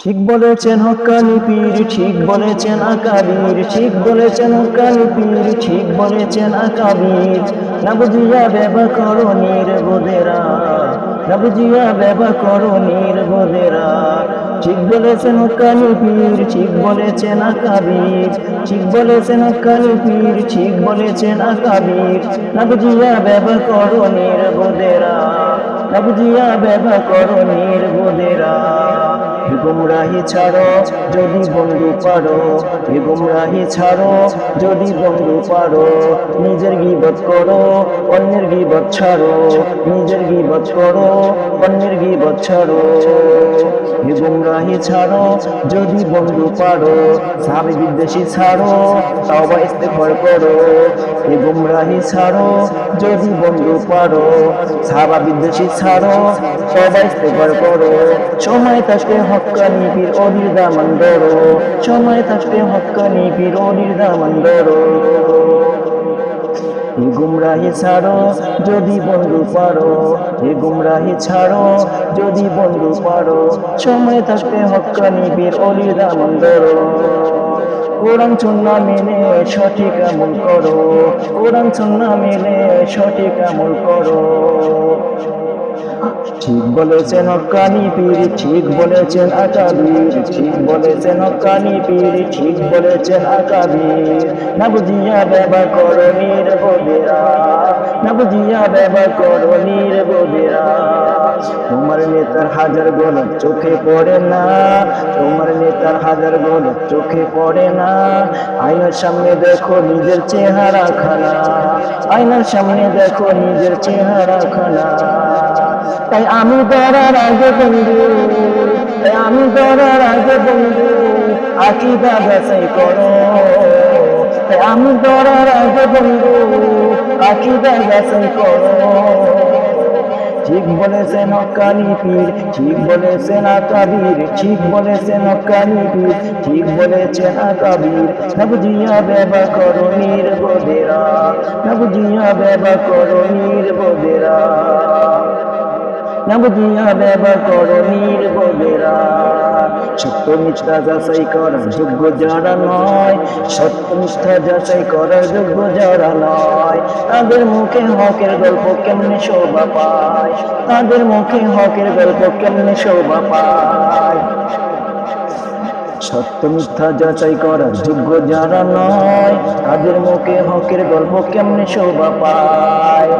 ঠিক বলেছেন হক্কানি পীর, ঠিক বলেছেন আকাবির, ঠিক বলেছেন হক্কানি পীর, ঠিক বলেছেন আকাবির। না বুঝিয়া ব্যবা করো নির্বোধেরা না বুঝিয়া ব্যবা করো নির্বোধেরা ঠিক বলেছেন হক্কানি পীর, ঠিক বলেছেন আকাবির, ঠিক বলেছেন হক্কানি পীর, ঠিক বলেছেন আকাবির। না বুঝিয়া ব্যবা করো নির্বোধেরা না বুঝিয়া ব্যবা করো নির্বোধেরা গুমরাহি ছাড়ো, যদি বন্ধু পারো, এ গুমরাহি ছাড়ো, যদি বন্ধু পারো, নিজের গিবত করো, অন্যের গিবত ছাড়ো, নিজের গিবত করো, অন্যের গিবত ছাড়ো। এ গুমরাহি ছাড়ো, যদি বন্ধু পারো, স্বামী বিদ্বেষী ছাড়ো তাও বা ইস্তেফার করো। এ গুমরাহি ছাড়ো, যদি বন্ধু পারো সাবা বিদ্বেষী ছাড়ো সবাই ইস্তেফার করো। সময় থাকতে হক্কানি পীর অলির দামান ধরো সময় থাকতে হক্কানি পীর অলির দামান ধরো এ গুমরাহি ছাড়ো, যদি বন্ধু পারো। এ গুমরাহি ছাড়ো, যদি বন্ধু পারো। সময় থাকতে হক্কানি বীর অলির দামান ধরো কোরআন, সুন্না মেনে সঠিক আমল করো। কোরআন, সুন্না মেনে সঠিক আমল করো। ঠিক বলেছেন হক্কানি পীর, ঠিক বলেছেন আকাবির, ঠিক বলেছেন হক্কানি পীর, ঠিক বলেছেন আকাবির। না বুঝিয়া ব্যবা করো নির্বোধেরা, না বুঝিয়া ব্যবা করো নির্বোধেরা। তোমার নেতার হাজার গলত চোখে পড়ে না, তোমার নেতার হাজার গলত চোখে পড়ে না। আয়নার সামনে দেখো নিজের চেহারা খানা আয়নার সামনে দেখো নিজের চেহারা খানা তাই আমি ধরার আগে বন্ধু তাই আমি ধরার আগে বন্ধু আকিদা বেসাই করো। তাই আমি ধরার আগে বন্ধু আকিদা বেসাই করো। ঠিক বলেছেন হকানি পীর, ঠিক বলেছেন আকাবির, ঠিক বলেছেন হকানি পীর, ঠিক বলেছেন আকাবির। না বুঝিয়া ব্যবা করো নির্বোধেরা না বুঝিয়া ব্যবা করো নির্বোধেরা। না বুঝিয়া ব্যবা করো নির্বোধেরা সত্য মিথ্যা যাচাই করার যোগ্য যারা নয় সত্য মিথ্যা যাচাই করার যোগ্য যারা নয়, তাদের মুখে হকের গল্প কেমনে শোভা পায়? তাদের মুখে হকের গল্প কেমনে শোভা পায়? সত্য মিথ্যা যাচাই করার যোগ্য যারা নয়, তাদের মুখে হকের গল্প কেমনে শোভা পায়?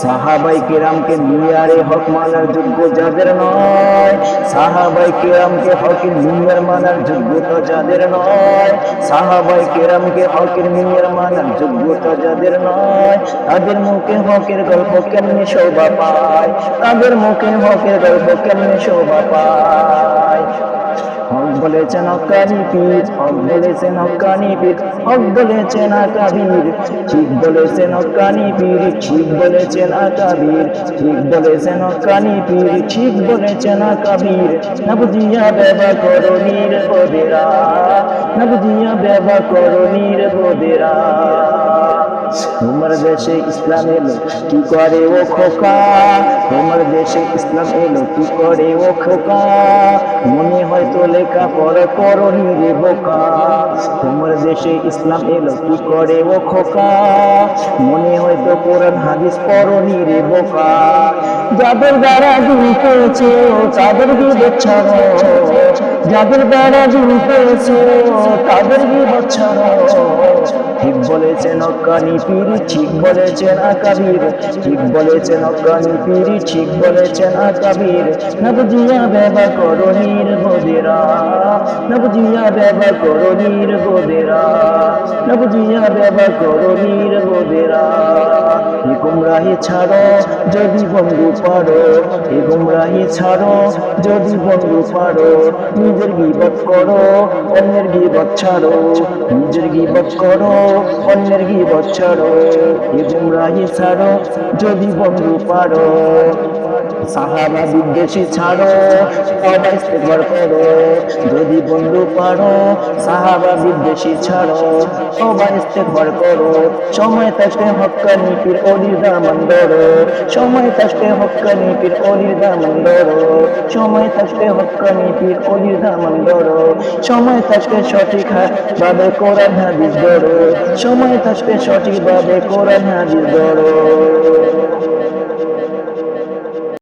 সাহাবাই কেরামকে মিয়ারে হক মানার যোগ্য যাদের নয়, সাহাবাই কেরামকে হকের মিয়ার মানার যোগ্যতা যাদের নয়, সাহাবাই কেরামকে হকের মিয়ার মানার যোগ্যতা যাদের নয়, তাদের মুখে হকের গল্প কেমনে শোভা পায়? তাদের মুখে হকের গল্প কেমনে শোভা পায়? বলেছেন হকানি পীর, হক বলেছেন হকানি পীর, হক বলেছেন আকাবির, ঠিক বলেছেন হকানি পীর, ঠিক বলেছেন আকাবির, ঠিক বলেছেন হকানি পীর, ঠিক বলেছেন আকাবির। না বুঝিয়া ব্যবা করো নির্বোধেরা না বুঝিয়া ব্যবা করো নির্বোধেরা। তোমার দেশে ইসলাম এলো, কি করে ও খোকা? তোমার দেশে ইসলাম এলো, কি করে ও খোকা? মনে হয়তো লেখা পড়া করণ রে বোকা। তোমার দেশে ইসলাম এলো কি করে ও খোকা? মনে হয়তো কোরআন হাদিস পড়নি রে বোকা। যাদের দ্বারা দিন পেয়েছে তাদের বিবেক ছাড়ো যাদের দ্বারা দিন পেয়েছে তাদের ছাড়ো ঠিক বলেছেন অজ্ঞানী পীর, ঠিক বলেছেন আকাবির। ঠিক বলেছেন অজ্ঞানী পিড়ি ঠিক বলেছেন আকাবির। না বুঝিয়া ব্যবা করো নির্বোধেরা না বুঝিয়া ব্যবা করো নির্বোধেরা না বুঝিয়া ব্যবা করো নির্বোধেরা গুমরাহি ছাড়ো, যদি বন্ধু পারো এ গুমরাহি ছাড়ো, যদি বন্ধু পারো, নিজের বিপদ করো, অন্যের বিপদ ছাড়ো, নিজের বিপদ করো, অন্যের বিপদ ছাড়ো এ গুমরাহি ছাড়ো, যদি বন্ধু পারো। সাহাবা বিদ্বেষী ছাড়ো তবা ইস্তেগফার করো। যদি বন্ধু পারো, সাহাবা বিদ্বেষী ছাড়ো তবা ইস্তেগফার করো। সময় থাকতে হক্কানি পীর অলির দামান ধরো। সময় থাকতে হক্কানি পীর অলির দামান ধরো। সময় থাকতে হক্কানি পীর অলির দামান ধরো। সময় থাকতে সঠিক ভাবে কোরআন হাদিস ধরো। সময় থাকতে সঠিক ভাবে কোরআন হাদিস ধরো।